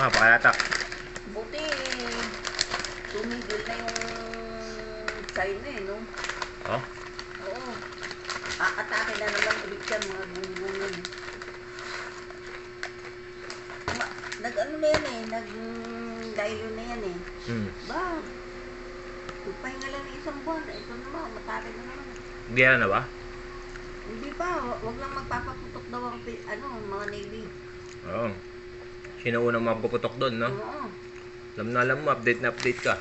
Ah, pakayatak. Buti, tumigil na yung China eh, no? Oh, Oo. Aatake na naman ulit yan, mga. Ma- Nag-ano na yan eh, nag-dilo na yan eh. hmm. Ba, pahinga lang ng isang buwan. Ito naman, matake na naman. Hindi na ba? Hindi pa, wa- wag lang magpapaputok daw ang ano, mga Navy. Oo. Sino unang mapuputok doon, no? Oo. Alam na alam mo, update na update ka.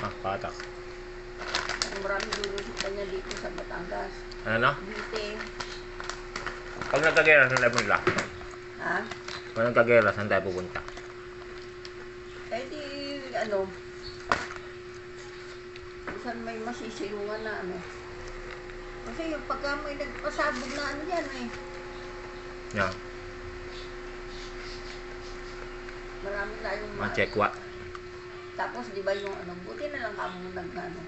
Ah, patak. Ang marami lulusot pa niya dito sa Batangas. Ano no? Bite. Pag nagkagera, saan tayo pupunta? Ha? Pag nagkagera, saan tayo pupunta? Eh di, ano, saan may masisilungan na ano. Kasi yung pagka may nagpasabog na ano yan eh. Yeah. Marami tayong ma- Ma-check what? Tapos di ba yung ano, buti na lang kamo nag ano.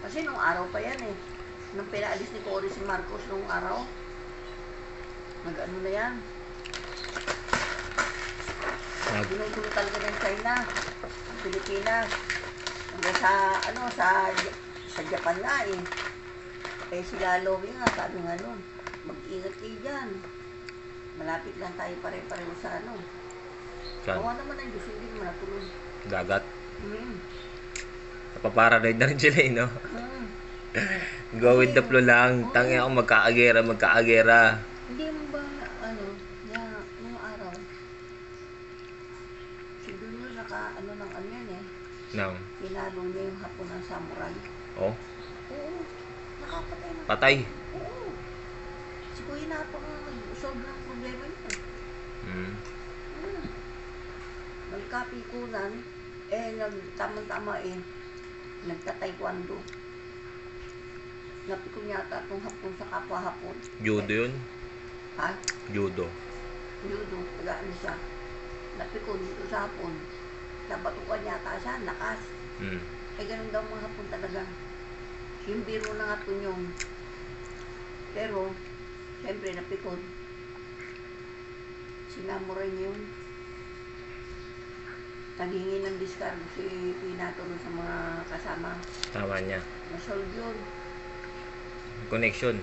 Kasi nung araw pa yan eh. Nung pinaalis ni Cory si Marcos nung araw. Nag-ano na yan. Nag Ginugulo talaga ng China. Pilipinas. Hanggang sa, ano, sa, sa Japan nga eh. Eh sila Lowy nga, sabi nga nun, mag-ingat kayo dyan. Malapit lang tayo pare-pareho sa ano. saan? Kawa naman ang Diyos, hindi naman natuloy. Dagat. Hmm. Napaparanoid na rin sila eh, no? Hmm. Go with the flow lang. Tangi ako magkaagera, magkaagera. Hindi mo ba, ano, ya, nung araw, si Junior naka, ano ng ano yan eh, Nang, pinalo niya yung hapon ng samurai. oh, Oo, nakapatay na. patay. Oo. Si Kuya Nato ang nag-solve ng problema niya. Hmm. Hmm. Nagkapikunan, eh, nagtamang-tama eh, nagka-taekwondo. Napikon yata itong hapon sa kapwa-hapon. Judo yun. Ha? Judo. Judo, tagaan siya. Napikon dito sa hapon. Nabatukan yata siya, lakas. Hmm. Eh, ganun daw mga hapon talaga. Yung biro ng hapon yun. Pero, siyempre, napikon. Sinamuray niya yun. Naghingi ng discard si Pinato sa mga kasama. Tama niya. Nasolve yun. Connection.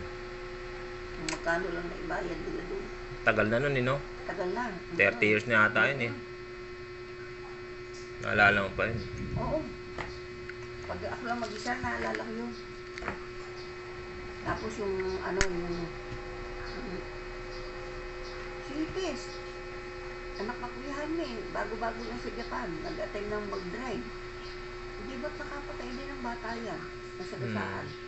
Magkano lang na ibayad nila doon. Tagal na nun, eh, no? Tagal na. 30 years na ata yun, eh. Naalala mo pa yun. Oo. Pag ako lang mag-isa, naalala ko yun. Tapos yung, ano, yung, yung si Ipis, anak na Kuya Jaime, bago-bago na sa Japan, nag-attend ng mag-drive. Hindi ba't nakapatay din ang bata yan? Nasa Hmm.